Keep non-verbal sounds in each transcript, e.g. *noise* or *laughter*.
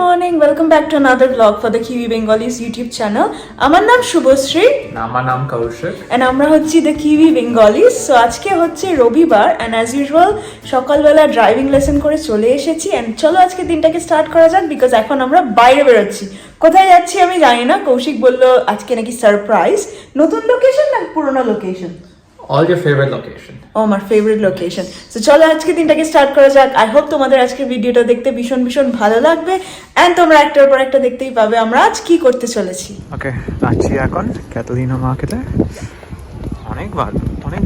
Morning welcome back to another blog for the Kiwi Bengalis YouTube channel আমার নাম শুভশ্রী। আমার নাম কৌশিক। অ্যান্ড আমরা হচ্ছি দ্য কিউই বেঙ্গলিস সো আজকে হচ্ছে রবিবার অ্যান্ড অ্যাজ ইউজুয়াল সকালবেলা ড্রাইভিং লেসন করে চলে এসেছি। অ্যান্ড চলো আজকে দিনটাকে স্টার্ট করা যাক বিকজ এখন আমরা বাইরে বেরোচ্ছি। কোথায় যাচ্ছি আমি জানি না। কৌশিক বলল আজকে নাকি সারপ্রাইজ নতুন লোকেশন না পুরোনো location all your favourite location ও আমার ফেভারিট লোকেশন তো চলো আজকে দিনটাকে স্টার্ট করা যাক। আই হোপ তোমাদের আজকের ভিডিওটা দেখতে ভীষণ ভীষণ ভালো লাগবে। অ্যান্ড তোমরা একটার পর একটা দেখতেই পাবে আমরা আজ কি করতে চলেছি। ওকে যাচ্ছি এখন কতদিন মার্কেটে। অনেক ভালো অনেক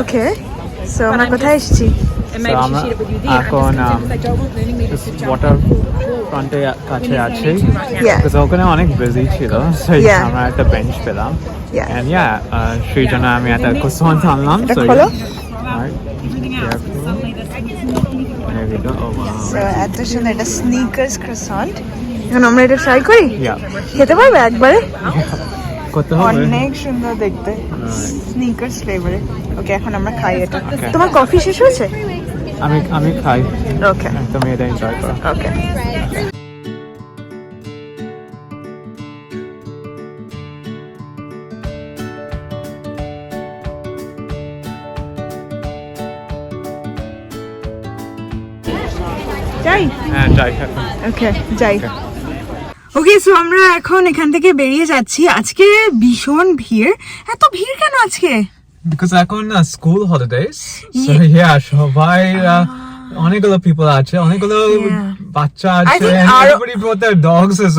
ওকে সো আমরা কোথায় এসেছি আমরা এখন ওয়াটার ফ্রন্টে কাছে আছি Yeah. Because ওখানে অনেক বিজি ছিল So, Yeah. আমরা একটা বেঞ্চ পেলাম Yeah. And yeah, uh, সেই জন্য আমি একটা croissant আনলাম এটা So, খোলো। Alright. Careful. There we go. Oh, wow. So এত সুন্দর এটা স্নিকার্স ক্রসন্ট এখন আমরা এটা ট্রাই করি Yeah. খেতে পারবে একবারে করতে হবে। অনেক সুন্দর দেখতে। স্নিকার্স ফ্লেভারে ওকে এখন আমরা খাই এটা। তোমার কফি শেষ হয়েছে? আমি আমি খাই। ওকে তুমি এটা এনজয় করো। ওকে যাই হ্যাঁ যাই ওকে যাই. ওকে সো আমরা এখন এখান থেকে বেরিয়ে যাচ্ছি। আজকে ভীষণ ভিড়। এত ভিড় কেন আজকে? বিকজ এখন স্কুল হলিডেজ ইয়া সবাই uh, অনেকগুলো পিপল আছে অনেকগুলো বাচ্চা আছে আর আরো- everybody brought their dogs as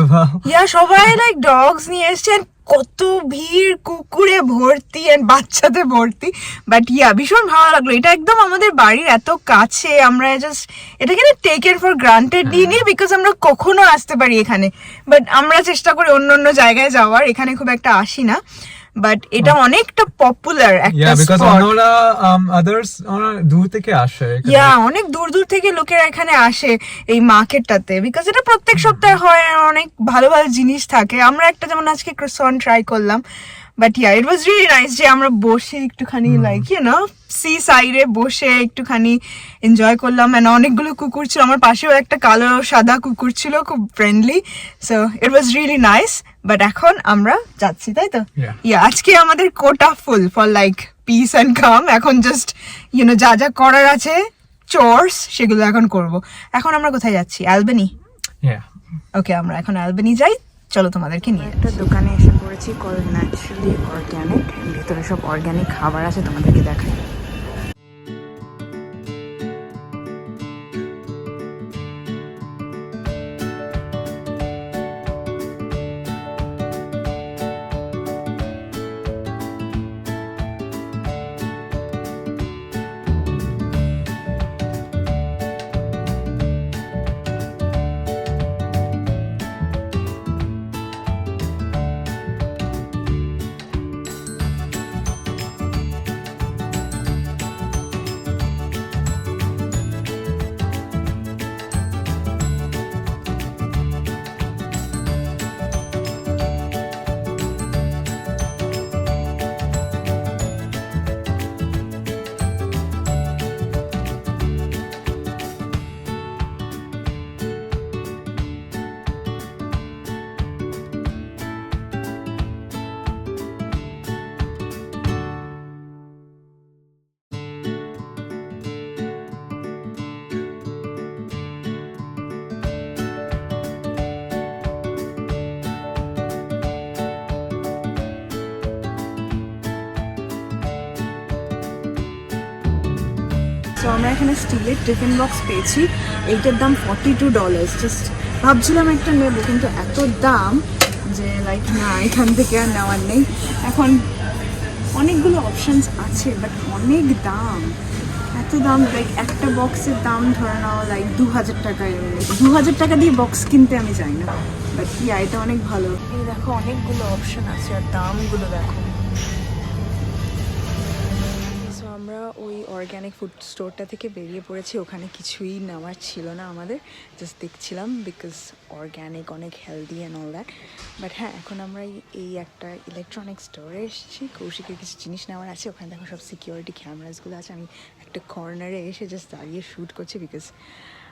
ইয়া সবাই লাইক ডগস নিয়ে এসছেন কত ভিড় কুকুরে ভর্তি অ্যান্ড বাচ্চাতে ভর্তি। বাট ইয়া ভীষণ ভালো লাগল। এটা একদম আমাদের বাড়ির এত কাছে। আমরা জাস্ট এটাকে না টেকেন ফর গ্রান্টেড দিয়ে দিই নি বিকজ আমরা কখনো আসতে পারি এখানে। বাট আমরা চেষ্টা করি অন্য অন্য জায়গায় যাওয়ার। এখানে খুব একটা আসি না। বাট এটা অনেকটা পপুলার একটা স্পট অন্যরা um, ওরা দূর থেকে আসে ইয়া অনেক দূর দূর থেকে লোকেরা এখানে আসে এই মার্কেটটাতে বিকজ এটা প্রত্যেক সপ্তাহে হয় অনেক ভালো ভালো জিনিস থাকে। আমরা একটা যেমন আজকে ক্রসন ট্রাই করলাম। But yeah it was really nice যে আমরা বসে একটুখানি লাইক ইউ নো সি সাইডে বসে একটুখানি এনজয় করলাম and অনেকগুলো কুকুর ছিল। আমার পাশেও একটা কালো সাদা কুকুর ছিল খুব friendly so it was really nice but এখন আমরা যাচ্ছি তাই তো? ইয়া আজকে আমাদের quota full for like peace and calm এখন জাস্ট ইউনো যা যা করার আছে চোর্স সেগুলো এখন করব। এখন আমরা কোথায় যাচ্ছি? অ্যালবেনি ওকে আমরা এখন অ্যালবেনি যাই। চলো তোমাদেরকে নিয়ে একটা দোকানে এসে পড়েছি কল ন্যাচারালি অর্গ্যানিক ভিতরে সব অর্গ্যানিক খাবার আছে, তোমাদেরকে দেখাই। আমরা এখানে স্টিলের টিফিন বক্স পেয়েছি। এইটার দাম ফর্টি টু ডলার্স জাস্ট ভাবছিলাম একটা নেব, কিন্তু এত দাম যে লাইক না, এখান থেকে আর নেওয়ার নেই। এখন অনেকগুলো অপশানস আছে বাট অনেক দাম। এত দাম লাইক একটা বক্সের দাম ধরে নাও লাইক দু হাজার টাকা দু হাজার টাকা দিয়ে বক্স কিনতে আমি যাই না। বাট ইয়া এটা অনেক ভালো। এই দেখো, অনেকগুলো অপশান আছে, আর দামগুলো দেখো। আমরা ওই অর্গ্যানিক ফুড স্টোরটা থেকে বেরিয়ে পড়েছি। ওখানে কিছুই নেওয়ার ছিল না আমাদের। জাস্ট দেখছিলাম বিকজ অর্গ্যানিক অনেক healthy and all that but হ্যাঁ এখন আমরা এই- একটা ইলেকট্রনিক স্টোরে এসেছি। কৌশিকের কিছু জিনিস নেওয়ার আছে। ওখানে দেখো সব সিকিউরিটি ক্যামেরাসগুলো আছে। আমি একটা কর্নারে এসে জাস্ট দাঁড়িয়ে শ্যুট করছি বিকজ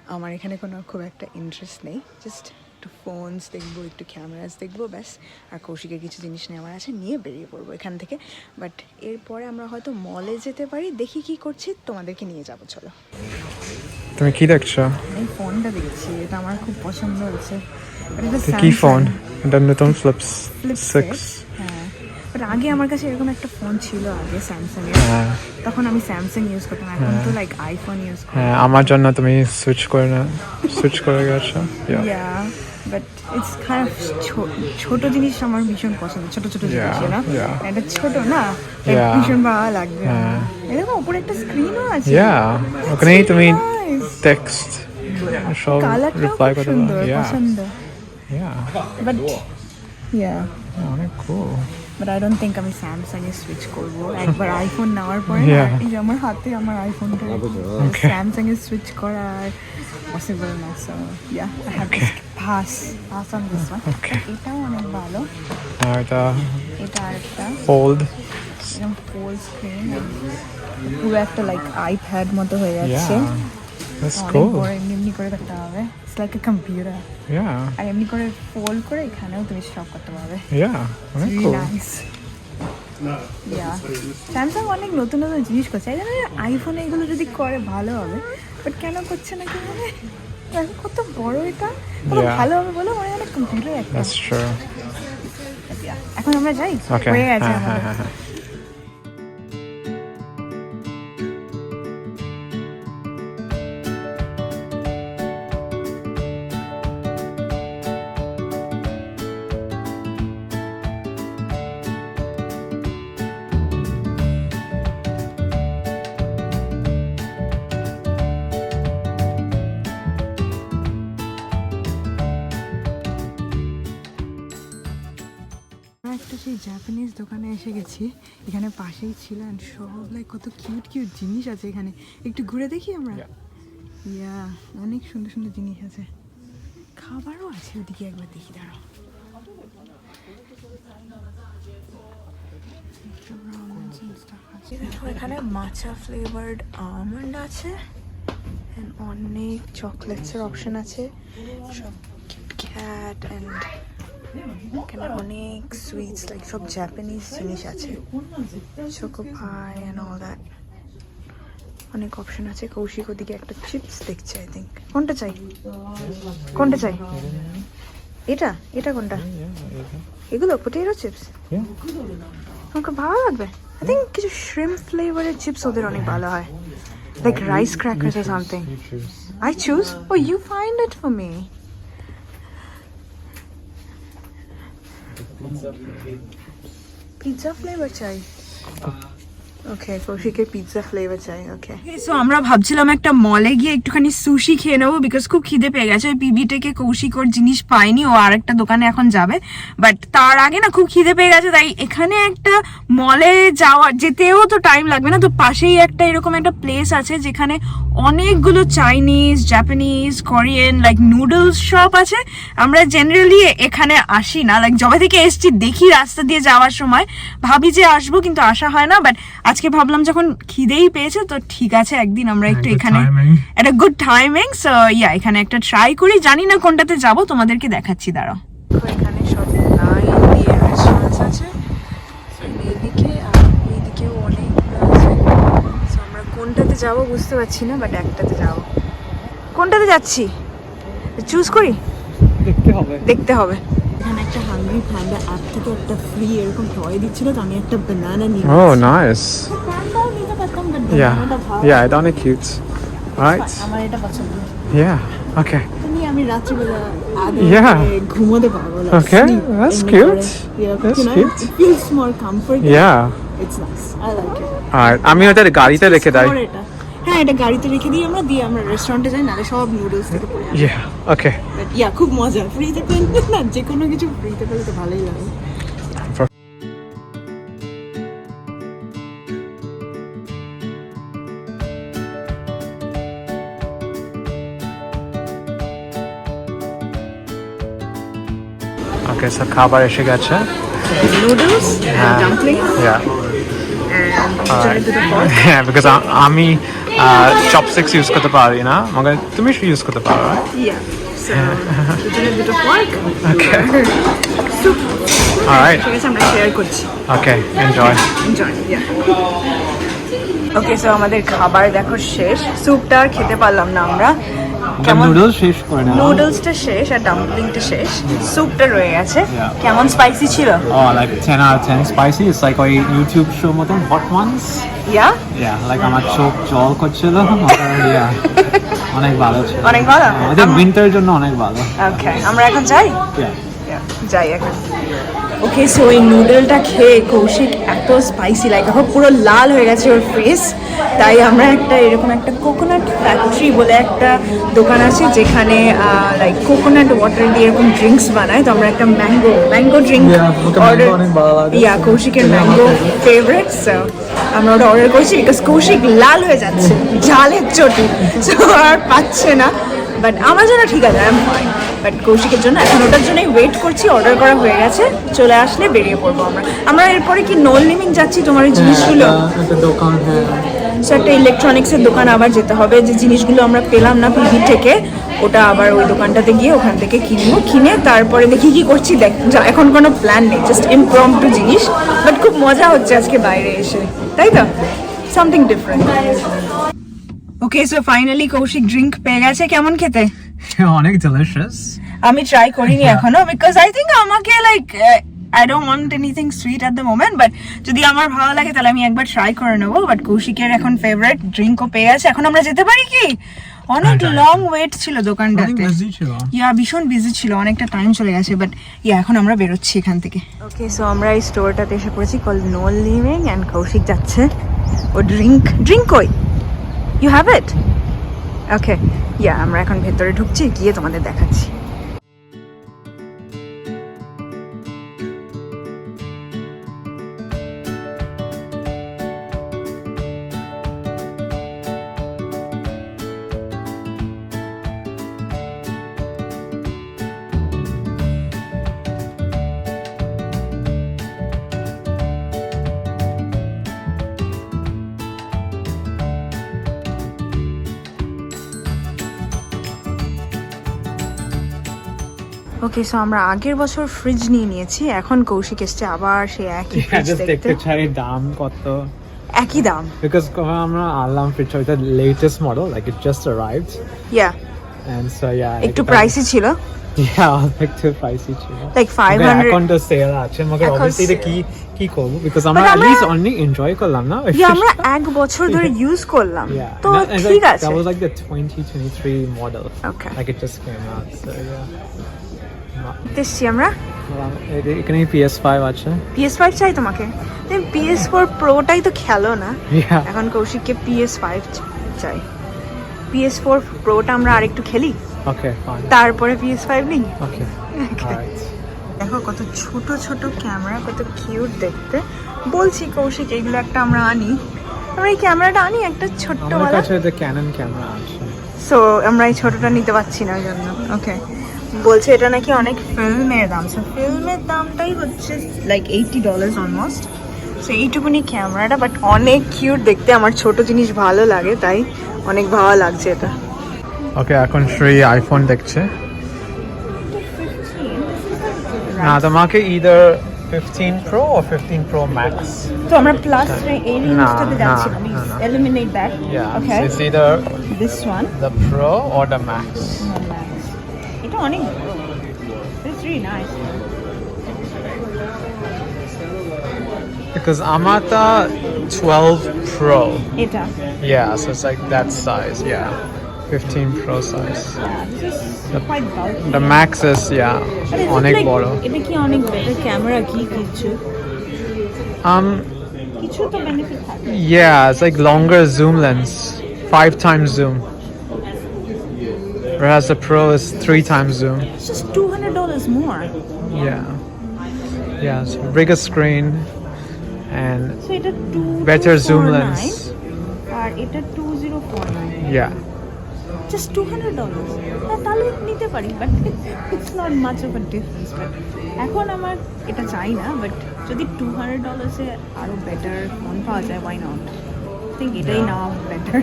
আমার এখানে কোনো খুব একটা ইন্টারেস্ট নেই। জাস্ট একটু ফোনস দেখব একটু ক্যামেরাস দেখব ব্যাস। আর কৌশিকের কিছু জিনিস নেওয়ার আছে নিয়ে বেরিয়ে পড়ব এখান থেকে। বাট এরপরে আমরা হয়তো মলে যেতে পারি দেখি কি করছি তোমাদেরকে নিয়ে যাব চলো। তুমি কি দেখছ? এই ফোনটা দেখেছি এটা আমার খুব পছন্দ হয়েছে কি ফোন এটা নতুন ফ্লিপস Flip সিক্স বাট আগে আমার কাছে এরকম একটা ফোন ছিল আগে স্যামসাং এর। হ্যাঁ। তখন আমি স্যামসাং ইউজ করতাম এখন তো লাইক আইফোন ইউজ করি। হ্যাঁ আমার জন্য তুমি সুইচ করে না সুইচ করে গেছো? Yeah but it's kind of ছোট জিনিস আমার ভীষণ পছন্দ ছোট ছোট জিনিস Yeah, না yeah. এটা ছোট না ভীষণ ভালো লাগবে। হ্যাঁ। এরকম উপরে একটা স্ক্রিনও আছে। Yeah, ওখানেই তুমি. টেক্সট সব রিপ্লাই খুব করতে পারো। Yeah, পছন্দ। Yeah. বাট ইয়া অনেক cool. But I don't think আমি স্যামসাং এ সুইচ করব একবার আইফোন নেওয়ার পরে না, Yeah. এই যে আমার হাতে আমার আইফোনটা Okay. স্যামসাং এ সুইচ করা আর পসিবল না so yeah I have to pass pass on this one Okay. এটাও অনেক ভালো আর এটা এটা আরেকটা fold. এরকম ফুল স্ক্রিন পুরো একটা লাইক আইপ্যাড মতো হয়ে যাচ্ছে Yeah, that's অনেক cool. এমনি এমনি করে করতে হবে it's like a computer Yeah, আর এমনি করে ফোল্ড করে এখানেও তুমি সব করতে পারবে। Yeah, Really cool. nice. Samsung অনেক নতুন নতুন জিনিস করছে। এই জন্য আইফোনে এগুলো যদি করে ভালো হবে। বাট কেন করছে না কি মানে কত বড় এটা। কত. ভালো হবে বলো মনে হয় কম্পিউটার একটা. এখন আমরা যাই. হয়ে গেছে জাপানিজ দোকানে এসে গেছি। এখানে পাশেই ছিল and সব লাইক কত কিউট কিউট জিনিস আছে এখানে। একটু ঘুরে দেখি আমরা? ইয়া অনেক সুন্দর সুন্দর জিনিস আছে। খাবারও আছে ওদিকে একবার দেখি দাঁড়াও। দেখো এখানে মাচা ফ্লেভার্ড আমন্ড আছে অনেক চকলেটসের অপশন আছে। সব ক্যাট অ্যান্ড এখানে অনেক সুইটস লাইক সব জাপানিজ জিনিস আছে। Choco Pie and all that অনেক অপশন আছে। কৌশিক ওদিকে একটা চিপস দেখছে আই থিঙ্ক কোনটা চাই? কোনটা চাই? এটা? এটা কোনটা? এগুলো পোটেটো চিপস. তোমাকে ভালো লাগবে। আই থিঙ্ক কিছু শ্রিম ফ্লেভারের চিপস ওদের অনেক ভালো হয়। Like rice crackers or something You choose. I choose? Oh, you find it pizza flavour চাই ওকে কৌশিকের পিৎজা ফ্লেভার চাই ওকে সো আমরা ভাবছিলাম একটা মলে গিয়ে একটুখানি সুশি খেয়ে নেব বিকজ খুব খিদে পেয়ে গেছে। ওই পিবি থেকে কৌশিক ওর জিনিস পায়নি ও আরেকটা দোকানে এখন যাবে। বাট তার আগে না খুব খিদে পেয়ে গেছে, তাই এখানে একটা মলে যাওয়া যেতেও তো টাইম লাগবে না, তো পাশেই একটা এরকম একটা প্লেস আছে যেখানে অনেকগুলো Chinese Japanese Korean like noodles shop আছে। আমরা জেনারেলি এখানে আসি না। লাইক যবে থেকে এসছি দেখি রাস্তা দিয়ে যাওয়ার সময়। ভাবি যে আসব কিন্তু আসা হয় না। বাট আজকে ভাবলাম যখন খিদেই পেয়েছে তো ঠিক আছে একদিন আমরা একটু এখানে. একটা গুড টাইমিং সো ইয়া এখানে একটা ট্রাই করি। জানি না কোনটাতে যাব তোমাদেরকে দেখাচ্ছি দাঁড়াও। এখানে কোনটাতে যাব বুঝতে পারছি না বাট একটাতে যাব কোনটাতে যাচ্ছি চুজ করি দেখতে হবে দেখতে হবে এখানে একটা হাঙ্গরি প্যান্ডা অ্যাপ থেকে একটা ফ্রি এরকম টয় দিচ্ছিল তো আমি একটা বানানা নিয়ে Oh, nice. প্যান্ডাও নিতে পারতাম বাট Yeah. এটা ভালো Yeah, এটা অনেক cute. Right? আমার এটা পছন্দ Yeah. Okay. এটা নিয়ে আমি রাত্রিবেলা আগে Yeah. ঘুমোতে পারব like Okay, sleep that's এমনি cute. করে। Yeah, That's you know, cute. It feels more comforting. Yeah. It's nice. I like it. Alright, আমি ওটা গাড়িতে রেখে দেয়। হ্যাঁ এটা গাড়িতে রেখে দিই আমরা দিয়ে আমরা রেস্টুরেন্টে যাই নাহলে সব নুডলস থেকে পড়ে Yeah. Okay. ইয়া খুব মজা। ফ্রিতে পেলে না যে কোনো কিছু ফ্রিতে পেলে তো ভালোই লাগে। Okay, so খাবার এসে গেছে। নুডলস হ্যাঁ। হ্যাঁ বিকজ আমি চপস্টিক্স ইউজ করতে পারি না মগে তুমি ইউজ করতে পারো Alright. এনজয় ওকে সো আমাদের খাবার দেখো শেষ। স্যুপটা খেতে পারলাম না আমরা। কেমন? নুডলস শেষ করে না নুডলসটা শেষ আর ডাম্পলিংটা শেষ। স্যুপটা রয়ে গেছে। কেমন স্পাইসি ছিল? Oh, like 10 out of 10 spicy. It's like ওই ইউটিউব শো মতন হট ওয়ান্স ইয়া like আমার চোখ জল করছিল. *laughs* অনেক ভালো ছিল। অনেক ভালো? আমাদের উইন্টারের জন্য অনেক ভালো। ওকে আমরা এখন যাই? যাই এখন। ওকে সো এই নুডলটা খেয়ে কৌশিক এত স্পাইসি লাগে এখন পুরো লাল হয়ে গেছে ওর ফেস তাই আমরা একটা এরকম একটা কোকোনাট ফ্যাক্টরি বলে একটা দোকান আছে যেখানে লাইক কোকোনাট ওয়াটার দিয়ে এরকম ড্রিঙ্কস বানায়। তো আমরা একটা ম্যাঙ্গো ম্যাঙ্গো ড্রিঙ্ক লাগে. ইয়া কৌশিকের ম্যাঙ্গো ফেভারিট আমরা ওটা অর্ডার করেছি বিকজ কৌশিক লাল হয়ে যাচ্ছে ঝালের চোটে। সো আর পাচ্ছে না। বাট আমার জন্য ঠিক আছে আই এম ফাইন বাট কৌশিকের জন্য এখন ওটার জন্যই ওয়েট করছি অর্ডার করা হয়ে গেছে চলে আসলে বেরিয়ে পড়ব আমরা। আমরা এরপরে কি নোল লিমিং যাচ্ছি তোমার এই জিনিসগুলো? একটা দোকান হ্যাঁ। সো একটা ইলেকট্রনিক্সের দোকান আবার যেতে হবে যে জিনিসগুলো আমরা পেলাম না পিভি থেকে ওটা আবার ওই দোকানটাতে গিয়ে ওখান থেকে কিনবো। কিনে তারপরে দেখি কি করছি দেখ এখন কোনো প্ল্যান নেই জাস্ট ইমপ্রম্পটু জিনিস। বাট খুব মজা হচ্ছে আজকে বাইরে এসে তাই তো? Something different okay so finally Koushik drink পেয়ে গেছে কেমন খেতে? *laughs* অনেক ডেলিশিয়াস আমি ট্রাই করিনি এখনও বিকজ আই থিঙ্ক আমাকে like I don't want anything sweet at the moment but যদি আমার ভালো লাগে তাহলে আমি একবার ট্রাই করে নেব বাট কৌশিকের এখন ফেভারিট ড্রিঙ্কও পেয়ে গেছে। এখন আমরা যেতে পারি কি? অনেক লং ওয়েট ছিল দোকানটাতে। ছিল। ইয়া ভীষণ বিজি ছিল অনেকটা টাইম চলে গেছে বাট ইয়া এখন আমরা বেরোচ্ছি এখান থেকে। ওকে সো আমরা এই স্টোরটাতে এসে পড়েছি কল নোল লিভিং অ্যান্ড কৌশিক যাচ্ছে। ও ড্রিঙ্ক ড্রিঙ্ক কই? You have it okay yeah আমরা এখন ভেতরে ঢুকছি গিয়ে তোমাদের দেখাচ্ছি। ওকে সো আমরা আগের বছর ফ্রিজ নিয়ে নিয়েছি এখন কৌশিক এসছে আবার সে একই ফ্রিজ দেখতে চাই দাম কত একই দাম বিকজ আমরা আনলাম ফ্রিজ ওইটা latest model like it just arrived yeah and so yeah একটু প্রাইসই ছিল ইয়া *laughs* একটু প্রাইসি ছিল লাইক ফাইভ Okay, হান্ড্রেড এখন তো সেল আছে মগর অবভিয়াসলি এটা কি কি করব বিকজ আমরা আমরা- only enjoy করলাম না ইয়া আমরা এক বছর ধরে *laughs* ইউজ করলাম. তো ঠিক আছে was like the 2023 model. Okay. Like it just came out. So yeah. দেখছি আমরা। এখানে PS5 আছে। পিএস ফাইভ চাই তোমাকে। পিএস ফোর প্রোটাই তো খেলো না. এখন কৌশিককে পিএস ফাইভ চাই। পিএস ফোর প্রোটা আমরা আরেকটু খেলি? Fine. তারপরে পিএস ফাইভ নিই. Alright. দেখো কত ছোট ছোট ক্যামেরা কত কিউট দেখতে। বলছি কৌশিক এগুলো একটা আমরা আনি। আমরা এই ক্যামেরাটা আনি একটা ছোট্ট আমার কাছে ক্যামেরা আছে। সো আমরা এই ছোটটা নিতে পারছি না ওই জন্য। ওকে বলছে এটা নাকি অনেক ফিল্মের দাম। সো ফিল্মের দামটাই হচ্ছে like eighty dollars almost so এইটুকুনি ক্যামেরাটা বাট অনেক কিউট দেখতে। আমার ছোট জিনিস ভালো লাগে তাই অনেক ভালো লাগছে এটা। ওকে এখন শ্রী আইফোন দেখছে। না তোমাকে either 15 Pro or 15 Pro Max. তো আমরা প্লাস এই রেঞ্জটাতে যাচ্ছি না। Eliminate that Yeah, okay it's either this one the Pro or the Max. এটা অনেক ইটস রিয়েলি নাইস Because আমারটা 12 Pro. এটা Yeah, so it's like that size. Yeah, 15 Pro size. quite bulky. The Max is yeah, But is it অনেক like- বড়। এটা কি অনেক better camera কি কিছু Um, কিছু তো বেনিফিট থাকে yeah, it's like longer zoom lens, five times zoom. Whereas the Pro is three times zoom. It's just $200 more. Yeah, yeah, it's bigger screen and So এটা 2 better zoom lens. আর এটা 2049 Yeah, just $200 হ্যাঁ তাহলে নিতে পারি but it's not much of a difference but এখন আমার এটা চাই না বাট যদি টু হান্ড্রেড ডলার্সে আরও বেটার ফোন পাওয়া যায় ওয়াই নট থিঙ্ক এটাই Yeah. নেওয়া বেটার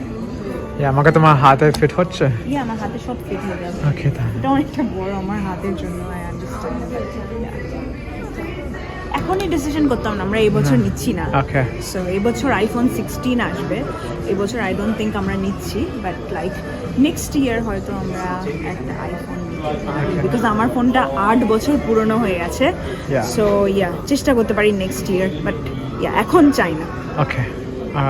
yeah, আমাকে তোমার হাতে ফিট হচ্ছে? ইয়ে আমার হাতে সব ফিট হয়ে যাবে। ওকে তাহলে। এটা অনেকটা বড় আমার হাতের জন্য আই আন্ডারস্ট্যান্ড এখনই ডিসিশন করতাম না আমরা এই বছর নিচ্ছি না। ওকে সো এই বছর আইফোন সিক্সটিন আসবে। এই বছর আই ডোন্ট থিঙ্ক আমরা নিচ্ছি বাট লাইক নেক্সট ইয়ার হয়তো আমরা একটা আইফোন বিকজ আমার ফোনটা আট বছর পুরনো হয়ে গেছে। সো ইয়া চেষ্টা করতে পারি নেক্সট ইয়ার বাট ইয়া এখন চাই না। Okay. All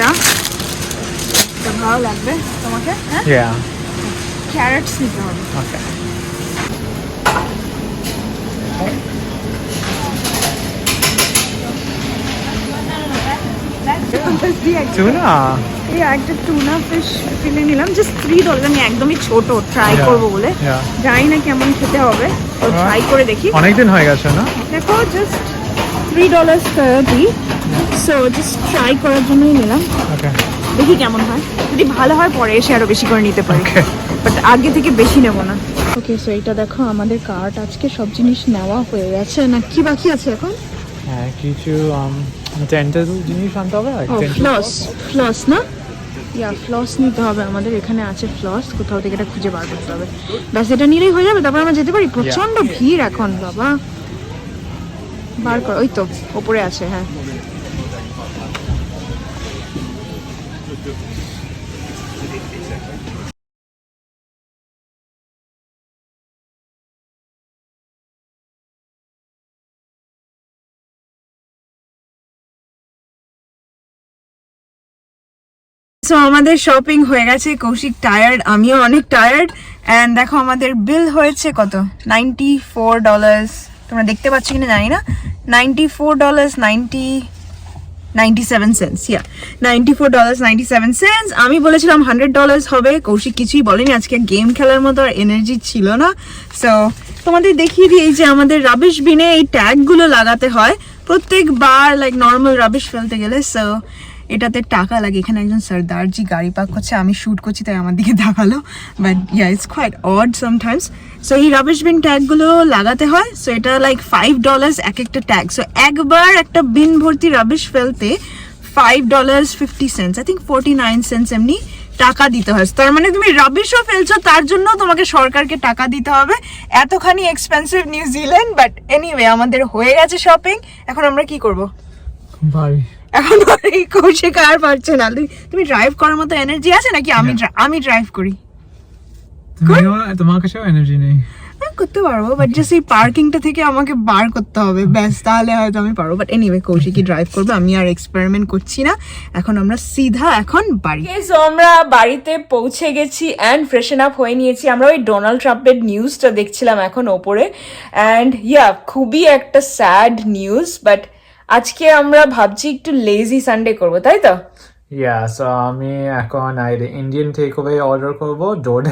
এটা? এটা ভালো লাগবে তোমাকে হ্যাঁ? ক্যারেটস নিতে হবে। Okay. Tuna. এই একটা টুনা ফিশ ফিলে নিলাম। জাস্ট থ্রি ডলার আমি একদমই ছোট ট্রাই. করব বলে। জানি না কেমন খেতে হবে তো ট্রাই করে দেখি। অনেকদিন হয়ে গেছে না? দেখো just three dollar thirty so just try করার জন্যই নিলাম। দেখি কেমন হয়। যদি ভালো হয় পরে এসে আরও বেশি করে নিতে পারি। বাট আগে থেকে বেশি নেব না। ওকে সো এটা দেখো আমাদের কার্ট আজকে সব জিনিস নেওয়া হয়ে গেছে। না কি বাকি আছে এখন? হ্যাঁ কিছু ডেন্টাল জিনিস আনতে হবে ফ্লস ফ্লস না? ইয়া ফ্লস নিতে হবে। আমাদের এখানে আছে ফ্লস কোথাও থেকে এটা খুঁজে বার করতে হবে। ব্যাস এটা নিলেই হয়ে যাবে। তারপর আমরা যেতে পারি। প্রচণ্ড ভিড় এখন বাবা। বার কর, ওই তো, ওপরে আছে হ্যাঁ। আমাদের শপিং হয়ে গেছে, কৌশিক টায়ার্ড আমিও অনেক টায়ার্ড অ্যান্ড দেখো আমাদের বিল হয়েছে কত? নাইনটি ফোর ডলার্স তোমরা দেখতে পাচ্ছ কিনা জানি না। Ninety four dollars ninety ninety seven cents yeah ninety four dollars ninety seven cents আমি বলেছিলাম হান্ড্রেড ডলার্স হবে, কৌশিক কিছুই বলেনি, আজকে গেম খেলার মতো আর এনার্জি ছিল না। সো তোমাদের দেখিয়ে দিই যে আমাদের রাবিশ বিনে এই ট্যাগগুলো লাগাতে হয়। প্রত্যেকবার লাইক নর্মাল রাবিশ ফেলতে গেলে সো এটাতে টাকা লাগে। এখানে একজন সর্দারজি গাড়ি পাক করছে, আমি শ্যুট করছি, তাই আমার দিকে দেখাল but yeah it's quite odd sometimes so এই রাবিশ বিন ট্যাগগুলো লাগাতে হয় সো এটা লাইক ফাইভ ডলার্স এক একটা ট্যাগ সো একবার একটা বিন ভর্তি রাবিশ ফেলতে five dollars fifty cents I think forty nine cents এমনি টাকা দিতে হয়। তার মানে তুমি রাবিশও ফেলছো, তার জন্য তোমাকে সরকারকে টাকা দিতে হবে। এতখানি এক্সপেন্সিভ নিউজিল্যান্ড বাট এনিওয়ে আমাদের হয়ে গেছে শপিং এখন আমরা কি করব? বাড়ি। এখন এই কৌশিক আর পারছে না? তুমি- তুমি ড্রাইভ করার মতো এনার্জি আছে নাকি? আমি আমি ড্রাইভ করি। তোমার কাছেও এনার্জি নেই। আমি করতে পারব বাট জাস্ট এই পার্কিংটা থেকে আমাকে বার করতে হবে। ব্যাস তাহলে হয়তো আমি পারব। বাট এনিওয়ে কৌশিকই ড্রাইভ করবে? আমি আর এক্সপেরিমেন্ট করছি না। এখন আমরা সিধা এখন বাড়ি। সো আমরা বাড়িতে পৌঁছে গেছি অ্যান্ড ফ্রেশন আপ হয়ে নিয়েছি। আমরা ওই ডোনাল্ড ট্রাম্পের নিউজটা দেখছিলাম এখন ওপরে। অ্যান্ড ইয়া খুবই একটা স্যাড নিউজ বাট আজকে আমরা ভাবছি একটু লেজি সানডে করব, তাই তো? ইয়া সো আমি এখন ইন্ডিয়ান টেক ওয়ে অর্ডার করব ডোর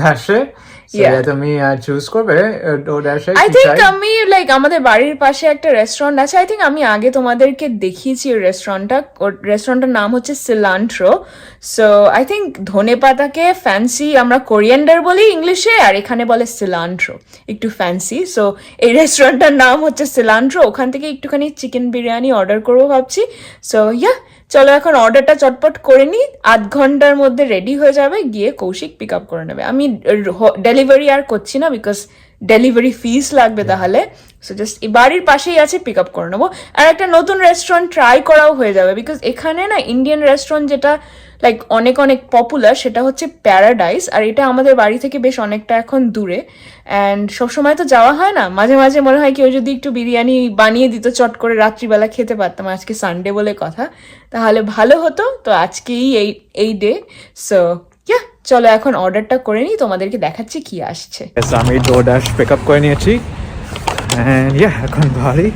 ড্যাশে তুমি চুজ করবে আই থিঙ্ক আমি লাইক আমাদের বাড়ির পাশে একটা রেস্টুরেন্ট আছে। আই আমি আগে তোমাদেরকে দেখিয়েছি ওই রেস্টুরেন্টটা রেস্টুরেন্টটার নাম হচ্ছে সিলান্ট্রো সো আই থিঙ্ক ধনে পাতাকে ফ্যান্সি আমরা কোরিয়ান্ডার বলি ইংলিশে আর এখানে বলে সিলান্ট্রো একটু ফ্যান্সি সো এই রেস্টুরেন্টটার নাম হচ্ছে সিলান্ট্রো ওখান থেকে একটুখানি চিকেন বিরিয়ানি অর্ডার করব ভাবছি। সো ইয়া চলো এখন অর্ডারটা চটপট করে নিই। আধ ঘণ্টার মধ্যে রেডি হয়ে যাবে। গিয়ে কৌশিক পিক আপ করে নেবে। আমি ডেলিভারি আর করছি না বিকজ ডেলিভারি ফিস লাগবে তাহলে। সো জাস্ট বাড়ির পাশেই আছে পিক আপ করে নেব। আর একটা নতুন রেস্টুরেন্ট ট্রাই করাও হয়ে যাবে বিকজ এখানে না ইন্ডিয়ান রেস্টুরেন্ট যেটা লাইক অনেক অনেক পপুলার সেটা হচ্ছে প্যারাডাইস আর এটা আমাদের বাড়ি থেকে বেশ অনেকটা এখন দূরে। অ্যান্ড সবসময় তো যাওয়া হয় না। মাঝে মাঝে মনে হয় কেউ যদি একটু বিরিয়ানি বানিয়ে দিত চট করে রাত্রিবেলা খেতে পারতাম। আজকে সানডে বলে কথা। তাহলে ভালো হতো। তো আজকেই এই এই ডে সো চলো এখন অর্ডারটা করে নিই তোমাদেরকে দেখাচ্ছি কি আসছে। আমি ডোরড্যাশ পিক আপ করে নিয়েছি। অ্যান্ড ইয়া এখন বাড়ি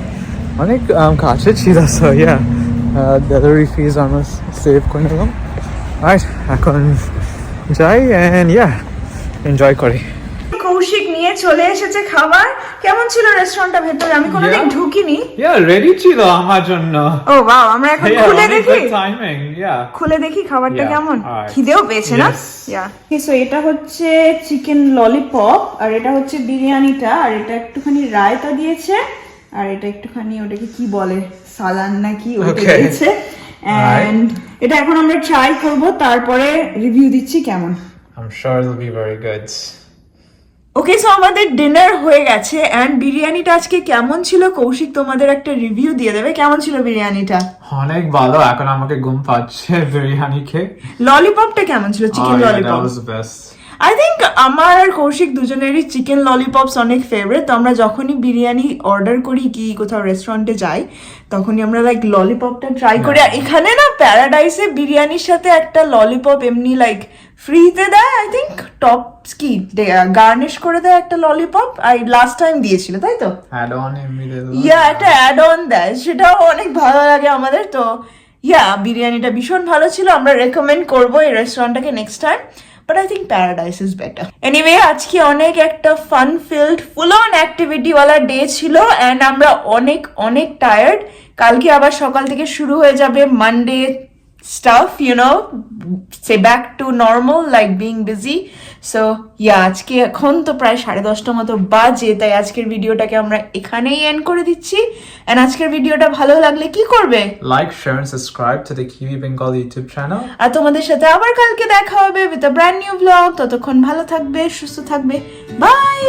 অনেক কাছে ছিল সো ইয়া ডেলিভারি ফিজ আমরা সেভ করে নিলাম। আর এখন যাই অ্যান্ড ইয়া এনজয় করি। কৌশিক নিয়ে চলে এসেছে খাবার। কেমন ছিল রেস্টুরেন্টটা ভেতরে? আমি কোনোদিন ঢুকিনি। ইয়া রেডি ছিল আমার জন্য। ও বাহ আমরা এখন খুলে দেখি? টাইমিং ইয়া খুলে দেখি খাবারটা কেমন? খিদেও পেয়েছে না. ইয়া সো এটা হচ্ছে চিকেন ললিপপ আর এটা হচ্ছে বিরিয়ানিটা আর এটা একটুখানি রায়তা দিয়েছে আর এটা একটুখানি ওটাকে কি বলে সালান নাকি ওটা দিয়েছে। এন্ড এটা এখন আমরা ট্রাই করব তারপরে রিভিউ দিচ্ছি কেমন। I'm sure it'll be very good. Okay so আমাদের ডিনার হয়ে গেছে অ্যান্ড বিরিয়ানিটা আজকে কেমন ছিল? কৌশিক তোমাদের একটা রিভিউ দিয়ে দেবে কেমন ছিল বিরিয়ানিটা? অনেক ভালো এখন আমাকে ঘুম পাচ্ছে বিরিয়ানি খেয়ে। ললিপপটা কেমন ছিল? Chicken Oh, lollipop I think আমার আর কৌশিক দুজনেরই চিকেন ললিপপস অনেক ফেভারিট তো আমরা যখনই বিরিয়ানি অর্ডার করি কি কোথাও রেস্টুরেন্টে যাই তখনই আমরা লাইক ললিপপটা ট্রাই করি। আর এখানে না প্যারাডাইসে বিরিয়ানির সাথে একটা ললিপপ এমনি লাইক ফ্রিতে দেয় আই থিঙ্ক টপ কি গার্নিশ করে দেয় একটা ললিপপ আর লাস্ট টাইম দিয়েছিল তাই তো? On ইয়া একটা অ্যাড অন দেয় সেটাও অনেক ভালো লাগে আমাদের। তো ইয়া বিরিয়ানিটা ভীষণ ভালো ছিল। আমরা রেকমেন্ড করব এই রেস্টুরেন্টটাকে next time but I think Paradise is better anyway আজকে অনেক একটা ফান ফিল্ড ফুল অন অ্যাক্টিভিটিওয়ালা ডে ছিল অ্যান্ড আমরা অনেক অনেক টায়ার্ড কালকে আবার সকাল থেকে শুরু হয়ে যাবে Monday stuff you know, say back to normal like being busy. So, yeah আজকে এখন তো প্রায় সাড়ে দশটা মতো বাজে তাই আজকের ভিডিওটাকে আমরা এখানেই এন্ড করে দিচ্ছি। এন্ড আজকের ভিডিওটা ভালো লাগলে কি করবে? Like share and subscribe to the Kiwi Bengal YouTube channel আর তোমাদের সাথে আবার কালকে দেখা হবে with a brand new blog ততক্ষণ ভালো থাকবে সুস্থ থাকবে। বাই